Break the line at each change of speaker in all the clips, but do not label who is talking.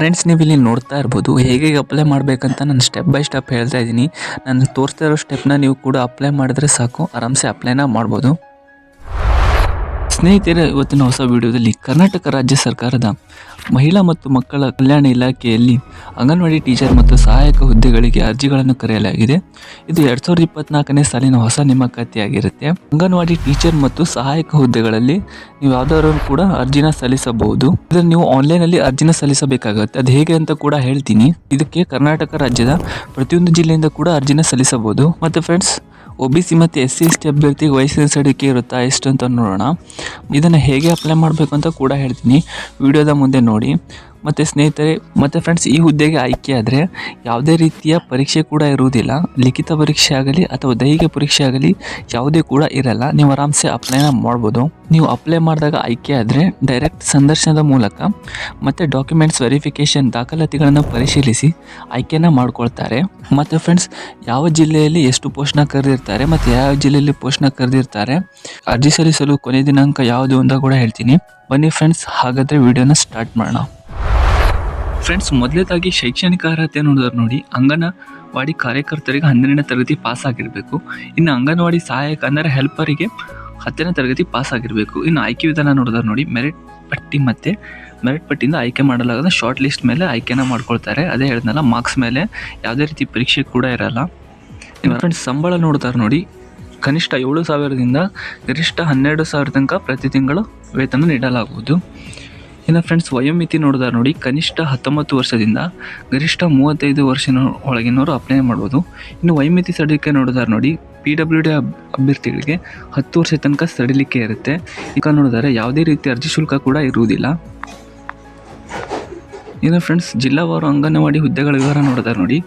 Friends ನೀವು ಇಲ್ಲಿ ನೋಡ್ತಾ ಇರ್ಬೋದು ಹೇಗೆ ಅಪ್ಲೈ ಮಾಡಬೇಕಂತ ನಾನು ಸ್ಟೆಪ್ ಬೈ ಸ್ಟೆಪ್ ಹೇಳ್ತಾ ಇದ್ದೀನಿ. ನಾನು ತೋರಿಸ್ತಾ ಇರೋ ಸ್ಟೆಪ್ನ ನೀವು ಕೂಡ ಅಪ್ಲೈ ಮಾಡಿದ್ರೆ ಸಾಕು. ಆರಾಮ್ಸೆ ಅಪ್ಲೈನ ಮಾಡ್ಬೋದು. ಸ್ನೇಹಿತರೆ, ಇವತ್ತಿನ ಹೊಸ ವಿಡಿಯೋದಲ್ಲಿ ಕರ್ನಾಟಕ ರಾಜ್ಯ ಸರ್ಕಾರದ ಮಹಿಳಾ ಮತ್ತು ಮಕ್ಕಳ ಕಲ್ಯಾಣ ಇಲಾಖೆಯಲ್ಲಿ ಅಂಗನವಾಡಿ ಟೀಚರ್ ಮತ್ತು ಸಹಾಯಕ ಹುದ್ದೆಗಳಿಗೆ ಅರ್ಜಿಗಳನ್ನು ಕರೆಯಲಾಗಿದೆ. ಇದು ಎರಡ್ ಸಾವಿರದ ಇಪ್ಪತ್ನಾಲ್ಕನೇ ಸಾಲಿನ ಹೊಸ ನೇಮಕಾತಿಯಾಗಿರುತ್ತೆ. ಅಂಗನವಾಡಿ ಟೀಚರ್ ಮತ್ತು ಸಹಾಯಕ ಹುದ್ದೆಗಳಲ್ಲಿ ನೀವು ಯಾವ್ದಾದ್ರು ಕೂಡ ಅರ್ಜಿನ ಸಲ್ಲಿಸಬಹುದು. ಇದನ್ನು ನೀವು ಆನ್ಲೈನ್ ಅಲ್ಲಿ ಅರ್ಜಿನ ಸಲ್ಲಿಸಬೇಕಾಗುತ್ತೆ. ಅದು ಹೇಗೆ ಅಂತ ಕೂಡ ಹೇಳ್ತೀನಿ. ಇದಕ್ಕೆ ಕರ್ನಾಟಕ ರಾಜ್ಯದ ಪ್ರತಿಯೊಂದು ಜಿಲ್ಲೆಯಿಂದ ಕೂಡ ಅರ್ಜಿನ ಸಲ್ಲಿಸಬಹುದು. ಮತ್ತೆ ಫ್ರೆಂಡ್ಸ್ ಒ ಬಿ ಸಿ ಮತ್ತು ಎಸ್ ಸಿ ಎಸ್ ಟಿ ಅಭ್ಯರ್ಥಿಗೆ ವಯಸ್ಸಿನ ಸಡಿಕೆ ಇರುತ್ತಾ ಎಷ್ಟು ಅಂತ ನೋಡೋಣ. ಇದನ್ನು ಹೇಗೆ ಅಪ್ಲೈ ಮಾಡಬೇಕು ಅಂತ ಕೂಡ ಹೇಳ್ತೀನಿ. ವಿಡಿಯೋದ ಮುಂದೆ ನೋಡಿ. ಮತ್ತು ಸ್ನೇಹಿತರೆ, ಮತ್ತು ಫ್ರೆಂಡ್ಸ್ ಈ ಹುದ್ದೆಗೆ ಆಯ್ಕೆ ಆದರೆ ಯಾವುದೇ ರೀತಿಯ ಪರೀಕ್ಷೆ ಕೂಡ ಇರುವುದಿಲ್ಲ. ಲಿಖಿತ ಪರೀಕ್ಷೆ ಆಗಲಿ ಅಥವಾ ದೈಹಿಕ ಪರೀಕ್ಷೆ ಆಗಲಿ ಯಾವುದೇ ಕೂಡ ಇರಲ್ಲ. ನೀವು ಆರಾಮ್ಸೆ ಅಪ್ಲೈನ ಮಾಡ್ಬೋದು. ನೀವು ಅಪ್ಲೈ ಮಾಡಿದಾಗ ಆಯ್ಕೆ ಆದರೆ ಡೈರೆಕ್ಟ್ ಸಂದರ್ಶನದ ಮೂಲಕ ಮತ್ತು ಡಾಕ್ಯುಮೆಂಟ್ಸ್ ವೆರಿಫಿಕೇಷನ್ ದಾಖಲಾತಿಗಳನ್ನು ಪರಿಶೀಲಿಸಿ ಆಯ್ಕೆನ ಮಾಡ್ಕೊಳ್ತಾರೆ. ಮತ್ತು ಫ್ರೆಂಡ್ಸ್ ಯಾವ ಜಿಲ್ಲೆಯಲ್ಲಿ ಎಷ್ಟು ಪೋಸ್ಟ್ನ ಕರೆದಿರ್ತಾರೆ ಮತ್ತು ಯಾವ ಜಿಲ್ಲೆಯಲ್ಲಿ ಪೋಸ್ಟ್ನ ಕರೆದಿರ್ತಾರೆ ಅರ್ಜಿ ಸಲ್ಲಿಸಲು ಕೊನೆ ದಿನಾಂಕ ಯಾವುದು ಅಂತ ಕೂಡ ಹೇಳ್ತೀನಿ. ಬನ್ನಿ ಫ್ರೆಂಡ್ಸ್ ಹಾಗಾದರೆ ವಿಡಿಯೋನ ಸ್ಟಾರ್ಟ್ ಮಾಡೋಣ. ಫ್ರೆಂಡ್ಸ್ ಮೊದಲೇದಾಗಿ ಶೈಕ್ಷಣಿಕ ಅರ್ಹತೆ ನೋಡಿದ್ರೆ ನೋಡಿ, ಅಂಗನವಾಡಿ ಕಾರ್ಯಕರ್ತರಿಗೆ ಹನ್ನೆರಡನೇ ತರಗತಿ ಪಾಸ್ ಆಗಿರಬೇಕು. ಇನ್ನು ಅಂಗನವಾಡಿ ಸಹಾಯಕ ಅಂದರೆ ಹೆಲ್ಪರಿಗೆ ಹತ್ತನೇ ತರಗತಿ ಪಾಸ್ ಆಗಿರಬೇಕು. ಇನ್ನು ಆಯ್ಕೆ ವಿಧಾನ ನೋಡಿದ್ರೆ ನೋಡಿ ಮೆರಿಟ್ ಪಟ್ಟಿ ಮತ್ತು ಮೆರಿಟ್ ಪಟ್ಟಿಯಿಂದ ಆಯ್ಕೆ ಮಾಡಲಾಗದ ಶಾರ್ಟ್ ಲಿಸ್ಟ್ ಮೇಲೆ ಆಯ್ಕೆನ ಮಾಡ್ಕೊಳ್ತಾರೆ. ಅದೇ ಹೇಳಿದ್ನಲ್ಲ ಮಾರ್ಕ್ಸ್ ಮೇಲೆ ಯಾವುದೇ ರೀತಿ ಪರೀಕ್ಷೆ ಕೂಡ ಇರಲ್ಲ. ಇನ್ನು ಫ್ರೆಂಡ್ಸ್ ಸಂಬಳ ನೋಡ್ತಾರೆ ನೋಡಿ, ಕನಿಷ್ಠ ಏಳು ಸಾವಿರದಿಂದ ಗರಿಷ್ಠ ಹನ್ನೆರಡು ಸಾವಿರ ತನಕ ಪ್ರತಿ ತಿಂಗಳು ವೇತನ ನೀಡಲಾಗುವುದು. ಇನ್ನು ಫ್ರೆಂಡ್ಸ್ ವಯೋಮಿತಿ ನೋಡಿದಾರೆ ನೋಡಿ, ಕನಿಷ್ಠ ಹತ್ತೊಂಬತ್ತು ವರ್ಷದಿಂದ ಗರಿಷ್ಠ ಮೂವತ್ತೈದು ವರ್ಷ ಒಳಗಿನವರು ಅಪ್ಲೈ ಮಾಡ್ಬೋದು. ಇನ್ನು ವಯೋಮಿತಿ ಸಡಿಲಿಕೆ ನೋಡಿದಾರೆ ನೋಡಿ ಪಿ ಡಬ್ಲ್ಯೂ ಡಿ ಅಭ್ಯರ್ಥಿಗಳಿಗೆ ಹತ್ತು ವರ್ಷ ತನಕ ಸಡಿಲಿಕೆ ಇರುತ್ತೆ. ಈಗ ನೋಡಿದರೆ, ಯಾವುದೇ ರೀತಿ ಅರ್ಜಿ ಶುಲ್ಕ ಕೂಡ ಇರುವುದಿಲ್ಲ. ಇನ್ನು ಫ್ರೆಂಡ್ಸ್ ಜಿಲ್ಲಾವಾರು ಅಂಗನವಾಡಿ ಹುದ್ದೆಗಳ ವಿವರ ನೋಡಿದಾರೆ ನೋಡಿ,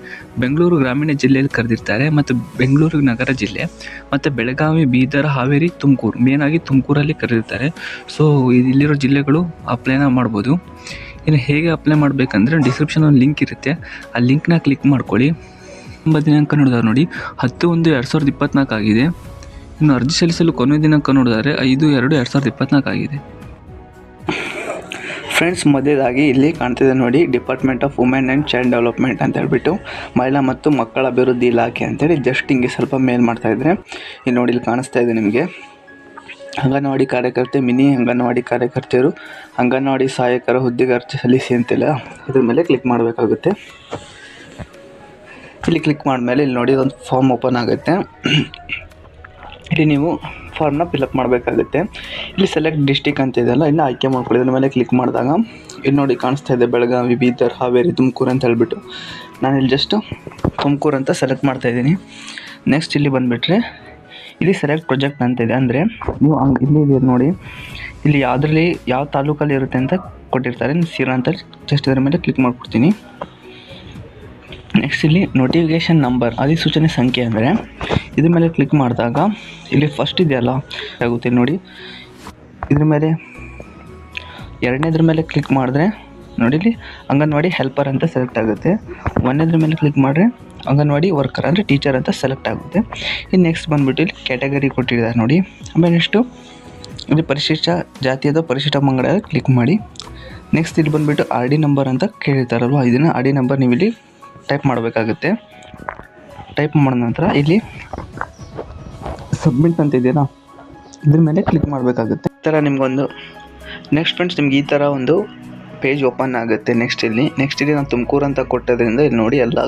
ಬೆಂಗಳೂರು ಗ್ರಾಮೀಣ ಜಿಲ್ಲೆಯಲ್ಲಿ ಕರೆದಿರ್ತಾರೆ ಮತ್ತು ಬೆಂಗಳೂರು ನಗರ ಜಿಲ್ಲೆ ಮತ್ತು ಬೆಳಗಾವಿ, ಬೀದರ್, ಹಾವೇರಿ, ತುಮಕೂರು ಮೇನಾಗಿ ತುಮಕೂರಲ್ಲಿ ಕರೆದಿರ್ತಾರೆ. ಸೊ ಇಲ್ಲಿರೋ ಜಿಲ್ಲೆಗಳು ಅಪ್ಲೈನ ಮಾಡ್ಬೋದು. ಇನ್ನು ಹೇಗೆ ಅಪ್ಲೈ ಮಾಡಬೇಕಂದ್ರೆ ಡಿಸ್ಕ್ರಿಪ್ಷನ್ ಒಂದು ಲಿಂಕ್ ಇರುತ್ತೆ. ಆ ಲಿಂಕ್ನ ಕ್ಲಿಕ್ ಮಾಡ್ಕೊಳ್ಳಿ. ತುಂಬ ದಿನಾಂಕ ನೋಡಿದಾರೆ ನೋಡಿ, ಹತ್ತು ಒಂದು ಎರಡು ಸಾವಿರದ ಇಪ್ಪತ್ನಾಲ್ಕು ಆಗಿದೆ. ಇನ್ನು ಅರ್ಜಿ ಸಲ್ಲಿಸಲು ಕೊನೆಯ ದಿನಾಂಕ ನೋಡಿದರೆ ಐದು ಎರಡು ಎರಡು ಸಾವಿರದ ಇಪ್ಪತ್ನಾಲ್ಕು ಆಗಿದೆ.
ಫ್ರೆಂಡ್ಸ್ ಮೊದಲೇದಾಗಿ ಇಲ್ಲಿ ಕಾಣ್ತಿದೆ ನೋಡಿ department of women and child development ಅಂತ ಹೇಳ್ಬಿಟ್ಟು ಮಹಿಳಾ ಮತ್ತು ಮಕ್ಕಳ ಅಭಿವೃದ್ಧಿ ಇಲಾಖೆ ಅಂತೇಳಿ ಜಸ್ಟ್ ಹಿಂಗೆ ಸ್ವಲ್ಪ ಮೇಲ್ ಮಾಡ್ತಾ ಇದ್ರೆ. ಇಲ್ಲಿ ನೋಡಿ, ಇಲ್ಲಿ ಕಾಣಿಸ್ತಾ ಇದೆ ನಿಮಗೆ. ಅಂಗನವಾಡಿ ಕಾರ್ಯಕರ್ತೆ, ಮಿನಿ ಅಂಗನವಾಡಿ ಕಾರ್ಯಕರ್ತೆಯರು, ಅಂಗನವಾಡಿ ಸಹಾಯಕರ ಹುದ್ದೆಗೆ ಅರ್ಜಿ ಸಲ್ಲಿಸಿ ಅಂತಿಲ್ಲ ಇದ್ರ ಮೇಲೆ ಕ್ಲಿಕ್ ಮಾಡಬೇಕಾಗುತ್ತೆ. ಇಲ್ಲಿ ಕ್ಲಿಕ್ ಮಾಡಿದ್ಮೇಲೆ ಇಲ್ಲಿ ನೋಡಿ ಒಂದು ಫಾರ್ಮ್ ಓಪನ್ ಆಗುತ್ತೆ. ಇಲ್ಲಿ ನೀವು ಫಾರ್ಮ್ನ ಫಿಲಪ್ ಮಾಡಬೇಕಾಗುತ್ತೆ. ಇಲ್ಲಿ ಸೆಲೆಕ್ಟ್ ಡಿಸ್ಟಿಕ್ ಅಂತ ಇದೆಯಲ್ಲ ಇನ್ನು ಆಯ್ಕೆ ಮಾಡ್ಕೊಳ್ಳಿ. ಇದ್ರ ಮೇಲೆ ಕ್ಲಿಕ್ ಮಾಡಿದಾಗ, ಇಲ್ಲಿ ನೋಡಿ ಕಾಣಿಸ್ತಾ ಇದೆ ಬೆಳಗಾವಿ, ಬೀದರ್, ಹಾವೇರಿ, ತುಮಕೂರು ಅಂತ ಹೇಳ್ಬಿಟ್ಟು. ನಾನು ಇಲ್ಲಿ ಜಸ್ಟ್ ತುಮಕೂರು ಅಂತ ಸೆಲೆಕ್ಟ್ ಮಾಡ್ತಾ ಇದ್ದೀನಿ. ನೆಕ್ಸ್ಟ್ ಇಲ್ಲಿ ಬಂದುಬಿಟ್ರೆ, ಇಲ್ಲಿ ಸೆಲೆಕ್ಟ್ ಪ್ರೊಜೆಕ್ಟ್ ಅಂತ ಇದೆ. ಅಂದರೆ ನೀವು ಇಲ್ಲಿ ಇದೆ ನೋಡಿ, ಇಲ್ಲಿ ಯಾವುದ್ರಲ್ಲಿ, ಯಾವ ತಾಲೂಕಲ್ಲಿ ಇರುತ್ತೆ ಅಂತ ಕೊಟ್ಟಿರ್ತಾರೆ. ಸೀರಾ ಅಂತ ಜಸ್ಟ್ ಇದ್ರ ಮೇಲೆ ಕ್ಲಿಕ್ ಮಾಡ್ಕೊಡ್ತೀನಿ. ನೆಕ್ಸ್ಟ್ ಇಲ್ಲಿ ನೋಟಿಫಿಕೇಷನ್ ನಂಬರ್ ಅಧಿಸೂಚನೆ ಸಂಖ್ಯೆ ಅಂದರೆ ಇದ್ರ ಮೇಲೆ ಕ್ಲಿಕ್ ಮಾಡಿದಾಗ ಇಲ್ಲಿ ಫಸ್ಟ್ ಇದೆಯಲ್ಲ, ಆಗುತ್ತೆ ನೋಡಿ. ಇದ್ರ ಮೇಲೆ, ಎರಡನೇದ್ರ ಮೇಲೆ ಕ್ಲಿಕ್ ಮಾಡಿದ್ರೆ, ನೋಡಿ ಇಲ್ಲಿ ಅಂಗನವಾಡಿ ಹೆಲ್ಪರ್ ಅಂತ ಸೆಲೆಕ್ಟ್ ಆಗುತ್ತೆ. ಒಂದನೇದ್ರ ಮೇಲೆ ಕ್ಲಿಕ್ ಮಾಡಿದ್ರೆ ಅಂಗನವಾಡಿ ವರ್ಕರ್ ಅಂದರೆ ಟೀಚರ್ ಅಂತ ಸೆಲೆಕ್ಟ್ ಆಗುತ್ತೆ. ಇನ್ನು ನೆಕ್ಸ್ಟ್ ಬಂದುಬಿಟ್ಟು ಇಲ್ಲಿ ಕ್ಯಾಟಗರಿ ಕೊಟ್ಟಿದ್ದಾರೆ ನೋಡಿ. ಆಮೇಲೆ ನೆಕ್ಸ್ಟು ಇಲ್ಲಿ ಪರಿಶಿಷ್ಟ ಜಾತಿಯದ ಪರಿಶಿಷ್ಟ ಮಂಗಡ ಕ್ಲಿಕ್ ಮಾಡಿ. ನೆಕ್ಸ್ಟ್ ಇಲ್ಲಿ ಬಂದುಬಿಟ್ಟು ಆರ್ ಡಿ ನಂಬರ್ ಅಂತ ಕೇಳಿರ್ತಾರಲ್ವ, ಇದನ್ನು ಆರ್ ಡಿ ನಂಬರ್ ನೀವು ಇಲ್ಲಿ ಟೈಪ್ ಮಾಡಬೇಕಾಗುತ್ತೆ. ಟೈಪ್ ಮಾಡಿದ ನಂತರ ಇಲ್ಲಿ ಸಬ್ಮಿಟ್ ಅಂತ ಇದೆಯಲ್ಲ, ಇದ್ರ ಮೇಲೆ ಕ್ಲಿಕ್ ಮಾಡಬೇಕಾಗುತ್ತೆ. ಈ ಥರ ನಿಮಗೊಂದು ನೆಕ್ಸ್ಟ್ ಫ್ರೆಂಡ್ಸ್ ನಿಮ್ಗೆ ಈ ಥರ ಒಂದು ಪೇಜ್ ಓಪನ್ ಆಗುತ್ತೆ ನೆಕ್ಸ್ಟ್ ಇಲ್ಲಿ. ನೆಕ್ಸ್ಟ್ ಇಲ್ಲಿ ನಾನು ತುಮಕೂರು ಅಂತ ಕೊಟ್ಟದ್ರಿಂದ ಇಲ್ಲಿ ನೋಡಿ ಎಲ್ಲ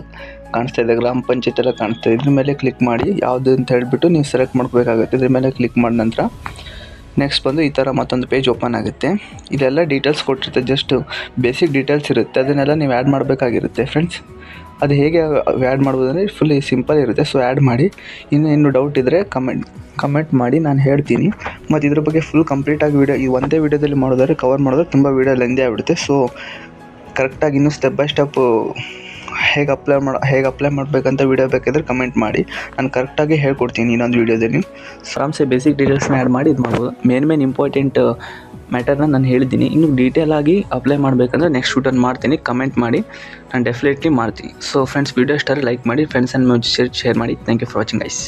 ಕಾಣಿಸ್ತಾ ಇದೆ, ಗ್ರಾಮ ಪಂಚಾಯತ್ ಎಲ್ಲ ಕಾಣಿಸ್ತಾ ಇದೆ. ಇದ್ರ ಮೇಲೆ ಕ್ಲಿಕ್ ಮಾಡಿ ಯಾವುದು ಅಂತ ಹೇಳಿಬಿಟ್ಟು ನೀವು ಸೆಲೆಕ್ಟ್ ಮಾಡ್ಕೋಬೇಕಾಗುತ್ತೆ ಇದ್ರ ಮೇಲೆ ಕ್ಲಿಕ್ ಮಾಡಿದ ನಂತರ ನೆಕ್ಸ್ಟ್ ಬಂದು ಈ ಥರ ಮತ್ತೊಂದು ಪೇಜ್ ಓಪನ್ ಆಗುತ್ತೆ. ಇದೆಲ್ಲ ಡೀಟೇಲ್ಸ್ ಕೊಟ್ಟಿರುತ್ತೆ ಜಸ್ಟ್ ಬೇಸಿಕ್ ಡೀಟೇಲ್ಸ್ ಇರುತ್ತೆ. ಅದನ್ನೆಲ್ಲ ನೀವು ಆ್ಯಡ್ ಮಾಡಬೇಕಾಗಿರುತ್ತೆ ಫ್ರೆಂಡ್ಸ್ ಅದು ಹೇಗೆ ಆ್ಯಡ್ ಮಾಡ್ಬೋದಂದ್ರೆ ಫುಲ್ ಸಿಂಪಲ್ ಇರುತ್ತೆ. ಸೊ ಆ್ಯಡ್ ಮಾಡಿ. ಇನ್ನು ಏನು ಡೌಟ್ ಇದ್ದರೆ ಕಮೆಂಟ್ ಕಮೆಂಟ್ ಮಾಡಿ ನಾನು ಹೇಳ್ತೀನಿ. ಮತ್ತು ಇದ್ರ ಬಗ್ಗೆ ಫುಲ್ ಕಂಪ್ಲೀಟಾಗಿ ವೀಡಿಯೋ ಈ ಒಂದೇ ವೀಡಿಯೋದಲ್ಲಿ ಮಾಡೋದಾದ್ರೆ ಕವರ್ ಮಾಡಿದ್ರೆ ತುಂಬ ವೀಡಿಯೋ ಲೆಂದಿ ಆಗಿಬಿಡುತ್ತೆ. ಸೊ ಕರೆಕ್ಟಾಗಿ ಇನ್ನೂ ಸ್ಟೆಪ್ ಬೈ ಸ್ಟೆಪ್ಪು ಹೇಗೆ ಅಪ್ಲೈ ಮಾಡ, ಹೇಗೆ ಅಪ್ಲೈ ಮಾಡಬೇಕಂತ ವೀಡಿಯೋ ಬೇಕಿದ್ರೆ ಕಮೆಂಟ್ ಮಾಡಿ. ನಾನು ಕರೆಕ್ಟಾಗಿ ಹೇಳ್ಕೊಡ್ತೀನಿ ಇನ್ನೊಂದು ವೀಡಿಯೋದಲ್ಲಿ ಆರಾಮ್ಸೆ ಬೇಸಿಕ್ ಡೀಟೇಲ್ಸ್ನ ಆ್ಯಡ್ ಮಾಡಿ, ಇದು ಮಾಡ್ಬೋದು. ಮೇನ್ ಮೇನ್ ಇಂಪಾರ್ಟೆಂಟ್ ಮ್ಯಾಟರ್ನ ನಾನು ಹೇಳಿದ್ದೀನಿ ಇನ್ನು ಡೀಟೇಲ್ ಆಗಿ ಅಪ್ಲೈ ಮಾಡಬೇಕಂದ್ರೆ ನೆಕ್ಸ್ಟ್ ಶೂಟನ್ನು ಮಾಡ್ತೀನಿ. ಕಮೆಂಟ್ ಮಾಡಿ. ನಾನು ಡೆಫಿನೆಟ್ಲಿ ಮಾಡ್ತೀನಿ. ಸೊ ಫ್ರೆಂಡ್ಸ್ ವೀಡಿಯೋ ಇಷ್ಟ ಲೈಕ್ ಮಾಡಿ. ಫ್ರೆಂಡ್ಸ್ ಆ್ಯಂಡ್ ಶೇರ್ ಶೇರ್ ಮಾಡಿ. Thank you for watching ice